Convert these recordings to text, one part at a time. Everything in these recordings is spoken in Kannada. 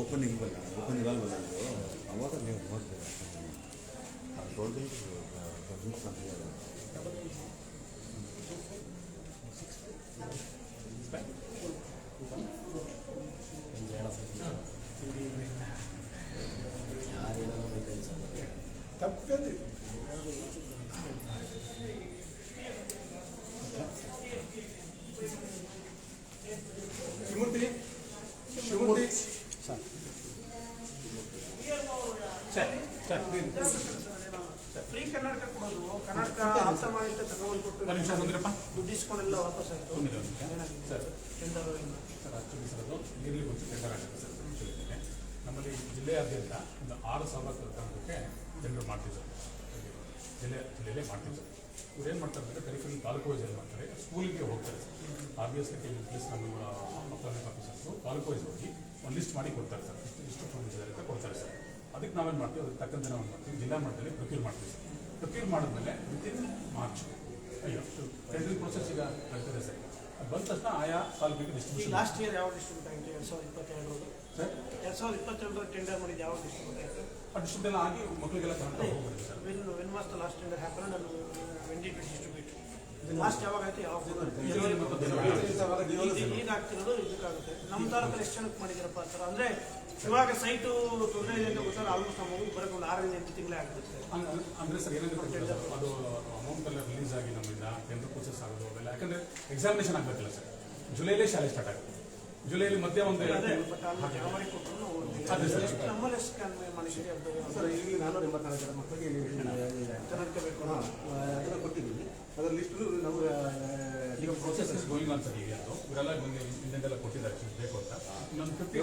ಓಪನಿಂಗ್ ಬಲ್ಲ ಓಪನ್ ಇರಲ್ವಲ್ಲ ಇದು ಅವಾಗ ನೀವು ನೋಡ್ಬೇಕು ಟೋಲ್ಗೇಟ್ ತಪ್ಪದೆ ಫ್ರೀ ಕರ್ನಾಟಕ ಕೊಡೋದು. ಕರ್ನಾಟಕ ಆಪ್ತ ಮಾಡಿದ ತಗೊಂಡು ಕೊಟ್ಟು ದುಡ್ಡು ಇಸ್ಕೊಂಡೆಲ್ಲ ವಾಪಸ್ ಆಯ್ತು. ಗೊತ್ತು ಟೆಂಡರ್ ಆಗುತ್ತೆ ಸರ್ ನಮ್ಮಲ್ಲಿ ಜಿಲ್ಲೆಯಾದ್ಯಂತ ಒಂದು ಆರು ಸಾವಿರ ಕರ್ನಾಟಕಕ್ಕೆ ಟೆಂಡರ್ ಮಾಡ್ತಿದ್ದರು ಜಿಲ್ಲೆ ಜಿಲ್ಲೆಯಲ್ಲೇ ಮಾಡ್ತೀವಿ ಸರ್ ಇವ್ರು ಏನು ಮಾಡ್ತಾರೆ ಅಂದರೆ ಕರಿಕಲ್ ತಾಲೂಕು ವೈಸ್ ಏನು ಮಾಡ್ತಾರೆ ಸ್ಕೂಲಿಗೆ ಹೋಗ್ತಾರೆ. ಆಬ್ವಿಯಸ್ಲಿ ಆಬ್ವಿಯಸ್ಲಿ ಪ್ಲೇಸ್ ನಮ್ಮ ಅಪ್ಲಾಯ್ಮೆಂಟ್ ಆಫೀಸರ್ಸು ತಾಲೂಕು ವೈಸ್ ಹೋಗಿ ಒಂದು ಲಿಸ್ಟ್ ಮಾಡಿ ಕೊಡ್ತಾರೆ ಸರ್. ಇಷ್ಟು ಇಷ್ಟು ಸ್ಟೂಡೆಂಟ್ಸ್ ಅಂತ ಕೊಡ್ತಾರೆ ಸರ್. ಅದಕ್ಕೆ ನಾವೇನು ಮಾಡ್ತೀವಿ ಅದಕ್ಕೆ ತಕ್ಕಂತೆ ನಾವು ಮಾಡ್ತೀವಿ ಜಿಲ್ಲಾ ಮಟ್ಟದಲ್ಲಿ ಪ್ರೊಕ್ಯೂರ್ ಮಾಡ್ತೀವಿ ಪ್ರೊಕ್ಯೂರ್ ಮಾಡಿದ್ಮೇಲೆ ವಿತಿನ್ ಮಾರ್ಚ್ ಅಯ್ಯೋ ಟೆಂಡರಿಂಗ್ ಪ್ರೊಸೆಸ್ ಈಗ ನಡೀತಿದೆ ಸರ್ ಬಂದ ತಕ್ಷಣ ಆಯಾ ತಾಲೂಕಿಗೆ ಡಿಸ್ಟ್ರಿಬ್ಯೂಷನ್ ಲಾಸ್ಟ್ ಇಯರ್ ಯಾವ ಡಿಸ್ಟ್ರಿಬ್ಯೂಟ್ ಆಗಿದೆ ಎರಡು ಸಾವಿರದ ಇಪ್ಪತ್ತೆರಡು ಸರ್ ಎರಡು ಸಾವಿರದ ಇಪ್ಪತ್ತೆರಡರ ಟೆಂಡರ್ ಮಾಡಿದ ಯಾವ ಡಿಸ್ಟ್ರಿಬ್ಯೂಟ್ ಆಯಿತು ಆ ಡಿಸ್ಟ್ರಿಬ್ಯೂಟ್ ಆಗಿ ಮಕ್ಕಳಿಗೆಲ್ಲ ಕರೆಕ್ಟ್ ಹೋಗ್ಬಿಡುತ್ತೆ sir when when was the last tender happen ನಾನು ವೆನ್ ಡಿಡ್ ಡಿಸ್ಟ್ರಿಬ್ಯೂಟ್ ಲಾಸ್ಟ್ ಯಾವಾಗ ಆಯ್ತು ಯಾವ ಆಗ್ತಿರೋದು ಇದಕ್ಕಾಗುತ್ತೆ ನಮ್ಮ ತಾಲೂಕಲ್ಲಿ ಎಷ್ಟು ಜನಕ್ಕೆ ಮಾಡಿದ್ದೀರಪ್ಪ ಆ ಥರ ಅಂದರೆ ಇವಾಗ ಸೈಟು ತೊಂದರೆ ಇದೆ ಅಂತ ಗೊತ್ತಾದ್ರೆ ಆಲ್ಮೋಸ್ಟ್ ನಮ್ಮ ಮಗು ಬರೋಕ್ಕೆ ಒಂದು ಆರರಿಂದ ಎಂಟು ತಿಂಗಳೇ ಅಂ- ಅಂದ್ರೆ ಸರ್ ಏನಾಗುತ್ತೆ ಅದು ಅಮೌಂಟ್ ಎಲ್ಲ ರಿಲೀಸ್ ಆಗಿ ನಮ್ಮಿಂದ ಟೆಂತ್ ಪ್ರೋಸೆಸ್ ಆಗೋದು ಅವೆಲ್ಲ ಯಾಕಂದ್ರೆ ಎಕ್ಸಾಮಿನೇಷನ್ ಆಗಬೇಕಲ್ಲ ಸರ್. ಜುಲೈಲೇ ಶಾಲೆ ಸ್ಟಾರ್ಟ್ ಆಗುತ್ತೆ. ಜುಲೈಲಿ ಮಧ್ಯ ಒಂದು ಸರ್. ಇಲ್ಲಿ ನಾನು ಎಂಬತ್ನಾಲ್ಕು ಜನ ಮಕ್ಕಳಿಗೆ ಕರ್ನಾಟಕ ಬೇಕು ಅದನ್ನು ಕೊಟ್ಟಿದ್ದೀವಿ. ಅದರ ಲಿಸ್ಟ್ ನಾವು ಈಗ ಪ್ರೊಸೆಸ್ ಇಸ್ ಗೋಯಿಂಗ್ ಆನ್ ಹೇಳಿ ಅದು. ಇವರೆಲ್ಲ ಹಿಂದೆಲ್ಲ ಕೊಟ್ಟಿದ್ದಾರೆ ಇಷ್ಟು ಬೇಕು ಅಂತ. ನಮ್ಮ ಫಿಫ್ಟಿ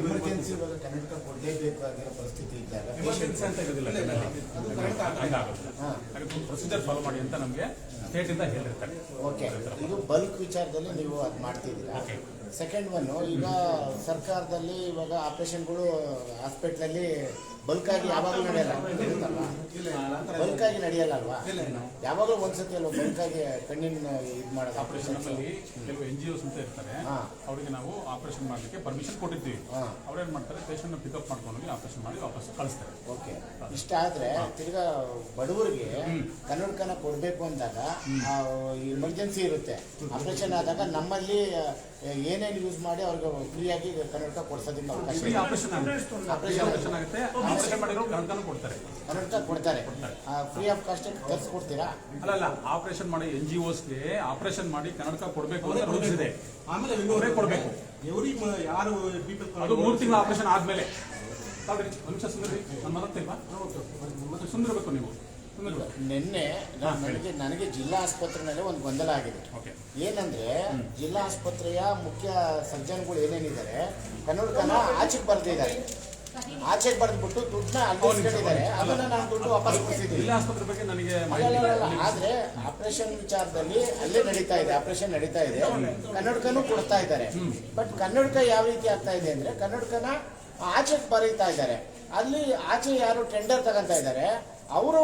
ಎಮರ್ಜೆನ್ಸಿ ಇವಾಗ ಕನ್ನಡಕ ಕೊಡಲೇಬೇಕಾಗಿರೋ ಪರಿಸ್ಥಿತಿ ಇದ್ದಾಗ ಎಮರ್ಜೆನ್ಸಿ ಅಂತ ಇರೋದಿಲ್ಲ ಹಾಗಾಗಿ ಪ್ರೊಸೀಜರ್ ಫಾಲೋ ಮಾಡಿ ಅಂತ ನಮಗೆ ಸ್ಟೇಟಿಂದ ಹೇಳಿರ್ತಾರೆ. ಓಕೆ ಇದು ಬಲ್ಕ್ ವಿಚಾರದಲ್ಲಿ ನೀವು ಅದು ಮಾಡ್ತಿದ್ದೀರಾ? ಸೆಕೆಂಡ್ ಒನ್ ಈಗ ಸರ್ಕಾರದಲ್ಲಿ ಇವಾಗ ಆಪರೇಷನ್ಗಳು ಹಾಸ್ಪಿಟ್ಲಲ್ಲಿ ಬಲ್ಕ್ ಆಗಿ ಯಾವಾಗಲೂ ನಡೆಯಲ್ಲ. ಬಲ್ಕ್ ಆಗಿ ನಡೆಯಲ್ಲ ಅಲ್ವಾ ಯಾವಾಗಲೂ ಒಂದ್ಸತಿ ಅಲ್ವಾ ಬಲ್ಕ್ ಆಗಿ ಕಣ್ಣಿನ ಇದು ಮಾಡೋದು? ಆಪರೇಷನ್ ಕೆಲವು ಎನ್ ಜಿ ಒಸ್ ಅಂತ ಇರ್ತಾರೆ. ಅವರಿಗೆ ನಾವು ಆಪರೇಷನ್ ಮಾಡಲಿಕ್ಕೆ ಪರ್ಮಿಷನ್ ಕೊಟ್ಟಿದ್ದೀವಿ. ಹಾ. ಅವ್ರೇನ್ ಮಾಡ್ತಾರೆ? ಪೇಷಂಟ್ ಪಿಕಪ್ ಮಾಡ್ಕೊಂಡು ಹೋಗಿ ಆಪರೇಷನ್ ಮಾಡಿ ವಾಪಸ್ ಕಳಿಸ್ತಾರೆ. ಓಕೆ. ಇಷ್ಟ ಆದ್ರೆ ತಿರ್ಗಾ ಬಡವರಿಗೆ ಕನ್ನಡಕನ ಕೊಡಬೇಕು ಅಂದಾಗ ಎಮರ್ಜೆನ್ಸಿ ಇರುತ್ತೆ. ಆಪರೇಷನ್ ಆದಾಗ ನಮ್ಮಲ್ಲಿ ಏನೇನು ಯೂಸ್ ಮಾಡಿ ಅವ್ರಿಗೆ ಫ್ರೀಯಾಗಿ ಕನ್ನಡಕ ಕೊಡ್ಸೋದಕ್ಕೆ ಅವಕಾಶ ಆಪರೇಷನ್ ಆಗುತ್ತೆ. ಆಪರೇಷನ್ ಮಾಡಿರೋ ಕನ್ನಡಕನೂ ಕೊಡ್ತಾರೆ. ಕನ್ನಡಕ ಕೊಡ್ತಾರೆ. ಫ್ರೀ ಆಫ್ ಕಾಸ್ಟ್ ತರಿಸ್ಕೊಡ್ತೀರಾ ಅಲ್ಲ ಅಲ್ಲ ಆಪರೇಷನ್ ಮಾಡಿ ಎನ್ ಜಿ ಒಸ್ಗೆ ಆಪರೇಷನ್ ಮಾಡಿ ಕನ್ನಡಕ ಕೊಡಬೇಕು ಅಂತ ರೂಲ್ಸ್ ಇದೆ. ಆಮೇಲೆ ಅವರೇ ಕೊಡಬೇಕು. ಇವ್ರಿಗೆ ಯಾರು ಅದು ಮೂರು ತಿಂಗಳ ಆಪರೇಷನ್ ಆದ್ಮೇಲೆ. ತಾಳ್ರಿ ಅಂಶ ಸುಂದರಿ ನನ್ನ ಮಾತಾಡ್ತಿಲ್ವಾ ಮತ್ತೆ ಸುಂದರಬೇಕು ನೀವು. ನಿನ್ನೆ ನಾನ್- ನನಗೆ ನನಗೆ ಜಿಲ್ಲಾ ಆಸ್ಪತ್ರೆನಲ್ಲಿ ಒಂದು ಗೊಂದಲ ಆಗಿದೆ. ಓಕೆ. ಏನಂದ್ರೆ ಜಿಲ್ಲಾ ಆಸ್ಪತ್ರೆಯ ಮುಖ್ಯ ಸರ್ಜನ್ಗಳು ಏನೇನಿದ್ದಾರೆ ಕನ್ನಡಕನ ಆಚೆಗೆ ಬರ್ದಿದ್ದಾರೆ ಆಚೆಗೆ ಬರೆದ್ಬಿಟ್ಟು ದುಡ್ಡನ್ನ ಅಲ್ಲಿದ್ದಾರೆ ಅದನ್ನ ನಾನು ದುಡ್ಡು ವಾಪಸ್ ಕೊಡ್ತಿದ್ದೀನಿ ಆಸ್ಪತ್ರೆ ಬಗ್ಗೆ ನನಗೆ. ಆದ್ರೆ ಆಪರೇಷನ್ ವಿಚಾರದಲ್ಲಿ ಅಲ್ಲೇ ನಡೀತಾ ಇದೆ ಆಪರೇಷನ್ ನಡೀತಾ ಇದೆ. ಕನ್ನಡಕನೂ ಕೊಡ್ತಾ ಇದ್ದಾರೆ. ಬಟ್ ಕನ್ನಡಕ ಯಾವ ರೀತಿ ಆಗ್ತಾ ಇದೆ ಅಂದ್ರೆ ಕನ್ನಡಕನ ಆಚೆಗೆ ಬರೀತಾ ಇದ್ದಾರೆ. ಅಲ್ಲಿ ಆಚೆ ಯಾರು ಟೆಂಡರ್ ತಗೊಂತಾ ಇದ್ದಾರೆ ಅವರು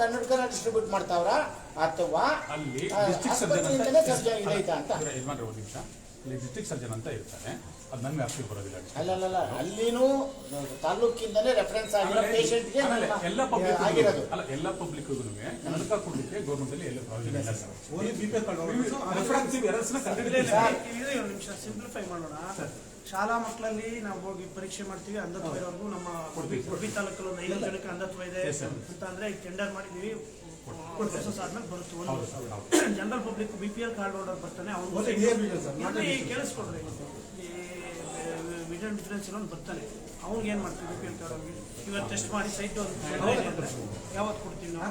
ಕನ್ನಡಕನ ಡಿಸ್ಟ್ರಿಬ್ಯೂಟ್ ಮಾಡ್ತಾವ್ರ ಅಥವಾ ಸರ್ಜನ್ ಅಂತ. ಇದು ಇಲ್ಲಿ ಡಿಸ್ಟ್ರಿಕ್ಟ್ ಸರ್ಜನ್ ಅಂತ ಇರ್ತಾರೆ. ಅದು ನನ್ನ ವ್ಯಾಪ್ತಿಗೆ ಬರೋದಿಲ್ಲ ಅಲ್ಲಲ್ಲ ಅಲ್ಲಿನೂ ತಾಲೂಕಿಂದನೇ ರೆಫರೆನ್ಸ್ ಆಗಿರೋ ಪೇಷಂಟ್ಗೆ ಆಮೇಲೆ ಎಲ್ಲ ಪಬ್ಲಿಕ್ ಆಗಿರೋದು. ಅಲ್ಲ ಎಲ್ಲ ಪಬ್ಲಿಕ್ ಕನ್ನಡಕ ಕೊಡ್ಲಿಕ್ಕೆ ಗೌರ್ಮೆಂಟ್ ಅಲ್ಲಿ ಎಲ್ಲ ಪ್ರಾಬ್ಲಮ್ ಇಲ್ಲ sir. Only B P L reference ರೆಫರೆನ್ಸಿವ್ ಎರರ್ಸ್ನ ಕಂಡುಹಿಡಿದಿಲ್ಲ ಒಂದು ನಿಮಿಷ ಸಿಂಪ್ಲಿಫೈ ಮಾಡೋಣ. ಶಾಲಾ ಮಕ್ಕಳಲ್ಲಿ ನಾವು ಹೋಗಿ ಪರೀಕ್ಷೆ ಮಾಡ್ತೀವಿ ಅಂಧತ್ವದವರೆಗೂ ನಮ್ಮ ಉಡುಪಿ ತಾಲೂಕಲ್ಲಿ ಒಂದು ಐದು ಜನಕ್ಕೆ ಅಂಧತ್ವ ಇದೆ. ಅಂತ ಅಂದ್ರೆ ಟೆಂಡರ್ ಮಾಡಿದೀವಿ ಸರ್ ಆದ್ಮೇಲೆ ಬರುತ್ತೆ ಒಂದು. General public B P L card holder ಬರ್ತಾನೆ ಕೇಳಿಸ್ಕೊಡ್ರಿ. ಈ ವಿಷನ್ ಡಿಫರೆನ್ಸ್ ಇರೋನು ಬರ್ತಾನೆ ಅವ್ನಿಗೆ ಏನು ಮಾಡ್ತೀವಿ ಬಿ ಪಿ ಎಲ್ ಕಾರ್ಡ್ ಇವತ್ತು ಟೆಸ್ಟ್ ಮಾಡಿ ಸೈಟ್ ಯಾವತ್ತು ಕೊಡ್ತೀವಿ ನಾವು?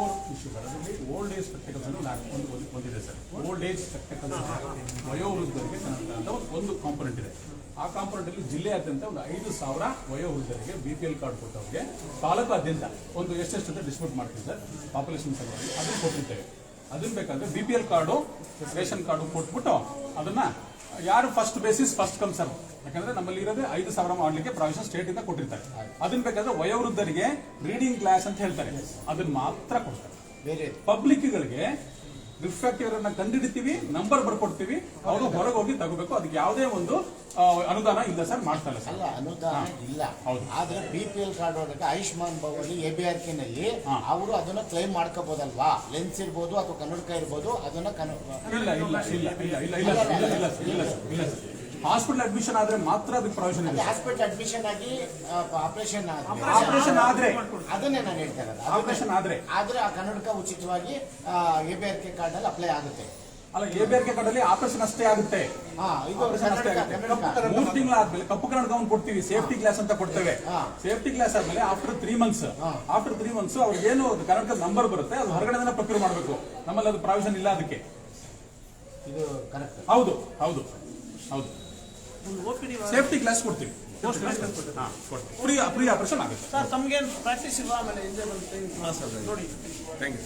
ಮೋರ್ ಇಶ್ಯೂ ಅದರಲ್ಲಿ ಓಲ್ಡ್ ಏಜ್ ಸ್ಪೆಕ್ಟಿಕಲ್ಸ್ ಅನ್ನು ಒಂದು- ಒಂದಿದೆ ಸರ್. ಓಲ್ಡ್ ಏಜ್ ಸ್ಪೆಕ್ಟಿಕಲ್ಸ್ ವಯೋವೃದ್ಧರಿಗೆ ಅಂತ ಒಂದು- ಕಾಂಪೋನೆಂಟ್ ಇದೆ. ಆ ಕಾಂಪೊನೆಂಟ್ ಅಲ್ಲಿ ಜಿಲ್ಲೆಯಾದ್ಯಂತ ಒಂದು ಐದು ಸಾವಿರ ವಯೋವೃದ್ಧರಿಗೆ ಬಿ ಪಿ ಎಲ್ ಕಾರ್ಡ್ ಕೊಟ್ಟವ್ರಿಗೆ ತಾಲೂಕಾದ್ಯಂತ ಒಂದು ಎಷ್ಟೆಷ್ಟು ಅಂತ ಡಿಸ್ಟ್ರಿಬ್ಯೂಟ್ ಮಾಡ್ತೀವಿ ಸರ್. ಪಾಪ್ಯುಲೇಷನ್ ಸಲುವಾಗಿ ಅದನ್ನು ಕೊಟ್ಟಿರ್ತೇವೆ. ಅದನ್ನ ಬೇಕಾದ್ರೆ B P L card ration card ಕೊಟ್ಬಿಟ್ಟು ಅದನ್ನ ಯಾರು first basis first come serve ಯಾಕಂದ್ರೆ ನಮ್ಮಲ್ಲಿ ಇರೋದೇ ಐದು ಸಾವಿರ ಮಾಡ್ಲಿಕ್ಕೆ ಪ್ರಾವಿಷನ್ ಸ್ಟೇಟ್ ಇಂದ ಕೊಟ್ಟಿರ್ತಾರೆ ಅದನ್ನ ಬೇಕಾದ್ರೆ ವಯೋವೃದ್ಧರಿಗೆ ರೀಡಿಂಗ್ ಕ್ಲಾಸ್ ಅಂತ ಹೇಳ್ತಾರೆ ಅದನ್ನ ಮಾತ್ರ ಕೊಡ್ತಾರೆ ಬೇರೆ ಪಬ್ಲಿಕ್ಗಳಿಗೆ ರಿಫ್ರಾಕ್ಟಿವ್ ಅನ್ನ ಕಂಡಿಡಿತೀವಿ ನಂಬರ್ ಬರ್ಕೊಡ್ತೀವಿ ಅವರು ಹೊರಗೆ ಹೋಗಿ ತಗೋಬೇಕು ಅದಕ್ಕೆ ಯಾವುದೇ ಒಂದು ಅನುದಾನ ಇಲ್ಲ ಸರ್ ಮಾಡ್ತಾರೆ ಇಲ್ಲ ಸರ್ ಅಲ್ಲ ಅನುದಾನ ಇಲ್ಲ ಹೌದು. ಆದ್ರೆ ಬಿ ಪಿ ಎಲ್ ಕಾರ್ಡ್ ಒಳಗೆ ಆಯುಷ್ಮಾನ್ ಭವನ್ ಎ ಬಿ ಆರ್ನಲ್ಲಿ ಅವರು ಅದನ್ನ ಕ್ಲೈಮ್ ಮಾಡ್ಕೋಬಹುದಲ್ವಾ ಲೆನ್ಸ್ ಇರ್ಬೋದು ಅಥವಾ ಕನ್ನಡಕ ಇರ್ಬೋದು ಅದನ್ನ ಕನ್ನಡ ಇಲ್ಲ ಇಲ್ಲ ಇಲ್ಲ ಇಲ್ಲ ಇಲ್ಲ ಇಲ್ಲ ಇಲ್ಲ ಹಾಸ್ಪಿಟಲ್ ಅಡ್ಮಿಷನ್ ಆದ್ರೆ ಮಾತ್ರ ಅದಕ್ಕೆ ಪ್ರಾವಿಷನ್ ಇದೆ. ಹಾಸ್ಪಿಟಲ್ ಅಡ್ಮಿಷನ್ ಆಗಿ ಆಪರೇಷನ್ ಆಪರೇಷನ್ ಆದ್ರೆ. ಅದನ್ನೇ ನಾನು ಹೇಳ್ತಾ ಇರೋದು. ಆಪರೇಷನ್ ಆದ್ರೆ. ಆದ್ರೆ ಆ ಕನ್ನಡಕ ಉಚಿತವಾಗಿ A B R K card ಅಲ್ಲಿ ಅಪ್ಲೈ ಆಗುತ್ತೆ. ಅಲ್ಲ ಎ ಬಿ ಆರ್ ಕೆ ಕಾರ್ಡಲ್ಲಿ ಆಪರೇಷನ್ ಅಷ್ಟೇ ಆಗುತ್ತೆ. ಹಾ ಇದು ಆಪರೇಷನ್ ಅಷ್ಟೇ ಆಗುತ್ತೆ. ಮೂರು ತಿಂಗಳ ಆದ್ಮೇಲೆ ಕಪ್ಪು ಕನ್ನಡ ಒಂದು ಕೊಡ್ತೀವಿ. ಸೇಫ್ಟಿ ಗ್ಲಾಸ್ ಅಂತ ಕೊಡ್ತೇವೆ. ಸೇಫ್ಟಿ ಗ್ಲಾಸ್ ಆದ್ಮೇಲೆ after three months. After three months ಅವ್ರಿಗೆ ಏನು ಕನ್ನಡಕ ನಂಬರ್ ಬರುತ್ತೆ ಅದು ಹೊರಗಡೆ ಪ್ರಕ್ರಿಯೆ ಮಾಡಬೇಕು. ನಮ್ಮಲ್ಲಿ ಅದು ಪ್ರಾವಿಷನ್ ಇಲ್ಲ ಅದಕ್ಕೆ. ಇದು ಕರೆಕ್ಟ್. ಹೌದು ಹೌದು ಹೌದು. ಸೇಫ್ಟಿ ಕ್ಲಾಸ್ ಕೊಡ್ತೀವಿ. ಫ್ರೀ ಫ್ರೀ ಆಪರೇಷನ್ ಆಗುತ್ತೆ. ಸರ್ ತಮ್ಗೇನು ಪ್ರಾಕ್ಟೀಸ್ ಇಲ್ವಾ? ಆಮೇಲೆ ಸರ್ ನೋಡಿ. Thank you